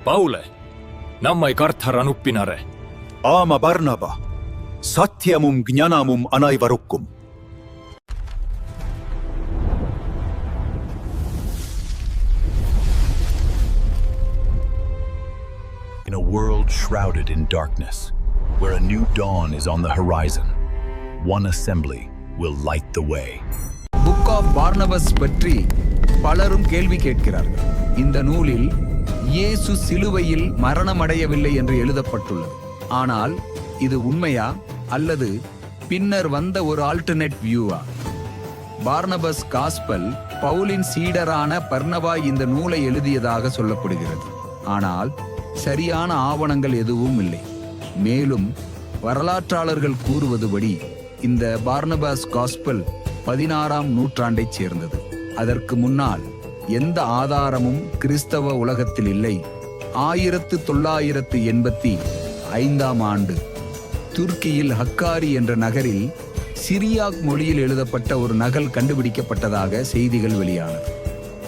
பவுலே நம்மை கர்த்தர் அனுப்பினாரே ஆம பர்னபா சத்தியமும் ஞானமும் அனைவருக்கும் In a world shrouded in darkness, where a new dawn is on the horizon, one assembly will light the way. Book of Barnabas பற்றி பலரும் கேள்வி கேட்கிறார்கள் இந்த நூலில் இயேசு சிலுவையில் மரணமடையவில்லை என்று எழுதப்பட்டுள்ளது. ஆனால் இது உண்மையா அல்லது பின்னர் வந்த ஒரு ஆல்டர்னேட் வியூவா பார்னபஸ் காஸ்பல் பவுலின் சீடரான பர்னபா இந்த நூலை எழுதியதாக சொல்லப்படுகிறது. ஆனால் சரியான ஆவணங்கள் எதுவும் இல்லை. மேலும் வரலாற்றாளர்கள் கூறுவதுபடி இந்த பார்னபாஸ் காஸ்பல் பதினாறாம் நூற்றாண்டைச் சேர்ந்தது. அதற்கு முன்னால் எந்த ஆதாரமும் கிறிஸ்தவ உலகத்தில் இல்லை. ஆயிரத்து தொள்ளாயிரத்து எண்பத்தி ஐந்தாம் ஆண்டு. துருக்கியில் ஹக்காரி என்ற நகரில் சிரியாக் மொழியில் எழுதப்பட்ட ஒரு நகல் கண்டுபிடிக்கப்பட்டதாக செய்திகள் வெளியானது.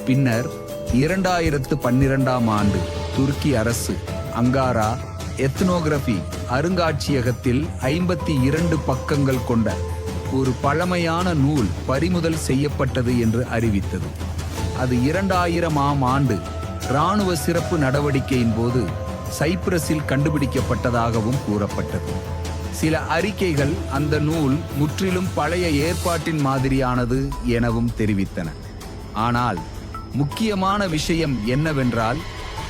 பின்னர் இரண்டாயிரத்து பன்னிரெண்டாம் ஆண்டு துருக்கி அரசு அங்காரா எத்னோகிராபி அருங்காட்சியகத்தில் ஐம்பத்தி இரண்டு பக்கங்கள் கொண்ட ஒரு பழமையான நூல் பறிமுதல் செய்யப்பட்டது என்று அறிவித்தது. அது இரண்டாயிரமாம் ஆண்டு இராணுவ சிறப்பு நடவடிக்கையின் போது சைப்ரஸில் கண்டுபிடிக்கப்பட்டதாகவும் கூறப்பட்டது. சில அறிக்கைகள் அந்த நூல் முற்றிலும் பழைய ஏற்பாட்டின் மாதிரியானது எனவும் தெரிவித்தன. ஆனால் முக்கியமான விஷயம் என்னவென்றால்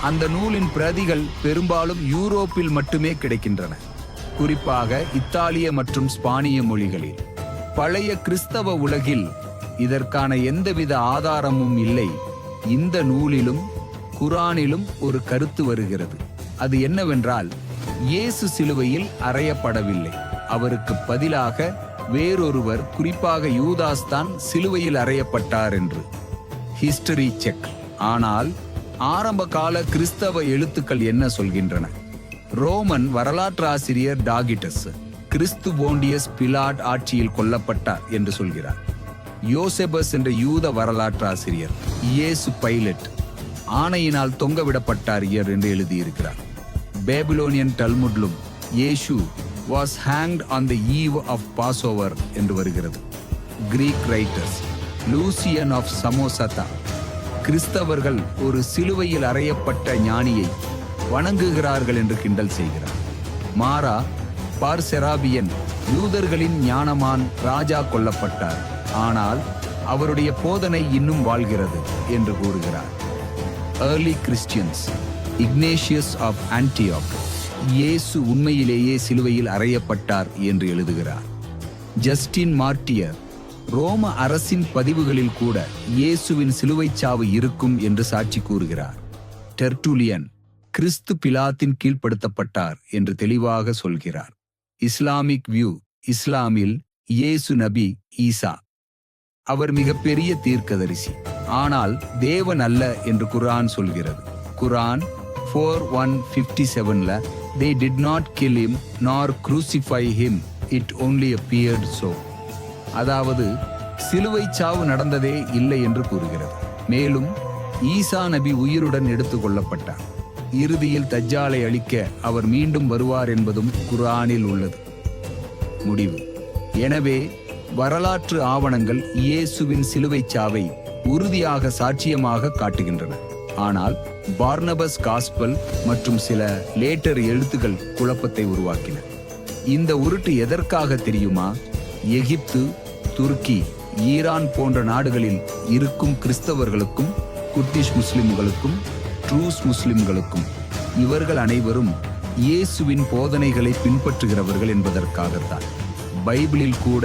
அந்த நூலின் பிரதிகள் பெரும்பாலும் யூரோப்பில் மட்டுமே கிடைக்கின்றன. குறிப்பாக இத்தாலிய மற்றும் ஸ்பானிய மொழிகளில். பழைய கிறிஸ்தவ உலகில் இதற்கான எந்தவித ஆதாரமும் இல்லை. இந்த நூலிலும் குரானிலும் ஒரு கருத்து வருகிறது. அது என்னவென்றால் இயேசு சிலுவையில் அறையப்படவில்லை. அவருக்கு பதிலாக வேறொருவர் குறிப்பாக யூதாஸ் தான் சிலுவையில் அறையப்பட்டார் என்று. History check. ஆனால் ஆரம்ப கால கிறிஸ்தவ எழுத்துக்கள் என்ன சொல்கின்றன? ரோமன் வரலாற்றாசிரியர் டாகிட்டஸ் கிறிஸ்து போண்டியஸ் பிலாட் ஆட்சியில் கொல்லப்பட்டார் என்று சொல்கிறார். யோசெபஸ் என்ற யூத வரலாற்றாசிரியர் இயேசு பைலட் ஆணையினால் தொங்கவிடப்பட்டார் இயர் என்று எழுதியிருக்கிறார். பேபிலோனியன் டல்முட்லும் இயேசு was hanged on the eve of Passover என்று வருகிறது. Greek writers Lucian of Samosata கிறிஸ்தவர்கள் ஒரு சிலுவையில் அறையப்பட்ட ஞானியை வணங்குகிறார்கள் என்று கிண்டல் செய்கிறார். மாறா பார்செராபியன் யூதர்களின் ஞானமான் ராஜா கொல்லப்பட்டார். ஆனால் அவருடைய போதனை இன்னும் வாழ்கிறது என்று கூறுகிறார். Early Christians Ignatius of Antioch இயேசு உண்மையிலேயே சிலுவையில் அறையப்பட்டார் என்று எழுதுகிறார். ஜஸ்டின் மார்ட்டியர் ரோம அரசின் பதிவுகளில் கூட இயேசுவின் சிலுவைச் சாவு இருக்கும் என்று சாட்சி கூறுகிறார். டெர்டுலியன் கிறிஸ்து பிலாத்தின் கீழ்ப்படுத்தப்பட்டார் என்று தெளிவாக சொல்கிறார். இஸ்லாமிக் வியூ இஸ்லாமில் இயேசு நபி ஈசா. அவர் மிகப்பெரிய தீர்க்கதரிசி. ஆனால் தேவன் அல்ல என்று குர்ஆன் சொல்கிறது. குரான் ஃபோர் ஒன் ஃபிஃப்டி செவன்ல they did not kill him nor crucify him it only appeared so அதாவது சிலுவை சாவு நடந்ததே இல்லை என்று கூறுகிறது. மேலும் ஈசா நபி உயிருடன் எடுத்துக் கொள்ளப்பட்டார். இறுதியில் தஜ்ஜாலை அழிக்க அவர் மீண்டும் வருவார் என்பதும் குர்ஆனில் உள்ளது. முடிவு. எனவே வரலாற்று ஆவணங்கள் இயேசுவின் சிலுவைச் சாவை உறுதியாக சாட்சியமாக காட்டுகின்றன. ஆனால் பார்னபஸ் காஸ்பல் மற்றும் சில லேட்டர் எழுத்துக்கள் குழப்பத்தை உருவாக்கின. இந்த உருட்டு எதற்காக தெரியுமா? எகிப்து துருக்கி ஈரான் போன்ற நாடுகளில் இருக்கும் கிறிஸ்தவர்களுக்கும் குர்திஷ் முஸ்லிம்களுக்கும் ட்ரூஸ் முஸ்லிம்களுக்கும் இவர்கள் அனைவரும் இயேசுவின் போதனைகளை பின்பற்றுகிறவர்கள் என்பதற்காகத்தான். பைபிளில் கூட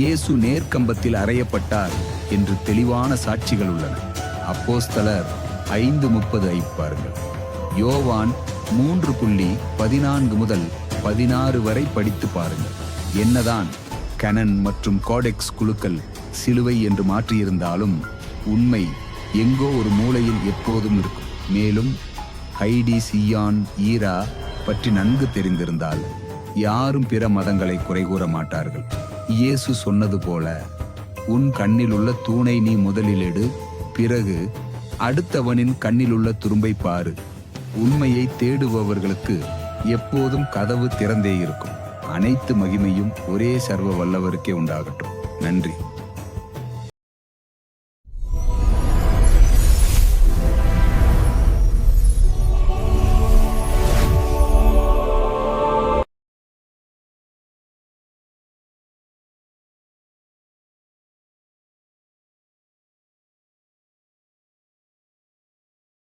இயேசு நேர்க்கம்பத்தில் அறையப்பட்டார் என்று தெளிவான சாட்சிகள் உள்ளன. அப்போஸ்தலர் ஐந்து முப்பது ஐப்பாருங்கள் யோவான் மூன்று புள்ளி பதினான்கு முதல் பதினாறு வரை படித்து பாருங்கள். என்னதான் கனன் மற்றும் கோடெக்ஸ் குழுக்கள் சிலுவை என்று மாற்றியிருந்தாலும் உண்மை எங்கோ ஒரு மூலையில் எப்போதும் இருக்கும். மேலும் ஹைடி சியான் ஈரா பற்றி நன்கு தெரிந்திருந்தால் யாரும் பிற மதங்களை குறை கூற மாட்டார்கள். இயேசு சொன்னது போல உன் கண்ணில் உள்ள தூணை நீ முதலில் எடு பிறகு அடுத்தவனின் கண்ணில் உள்ள துரும்பை பாரு. உண்மையை தேடுபவர்களுக்கு எப்போதும் கதவு திறந்தே இருக்கும். அனைத்து மகிமையும் ஒரே சர்வ வல்லவருக்கே உண்டாகட்டும். நன்றி.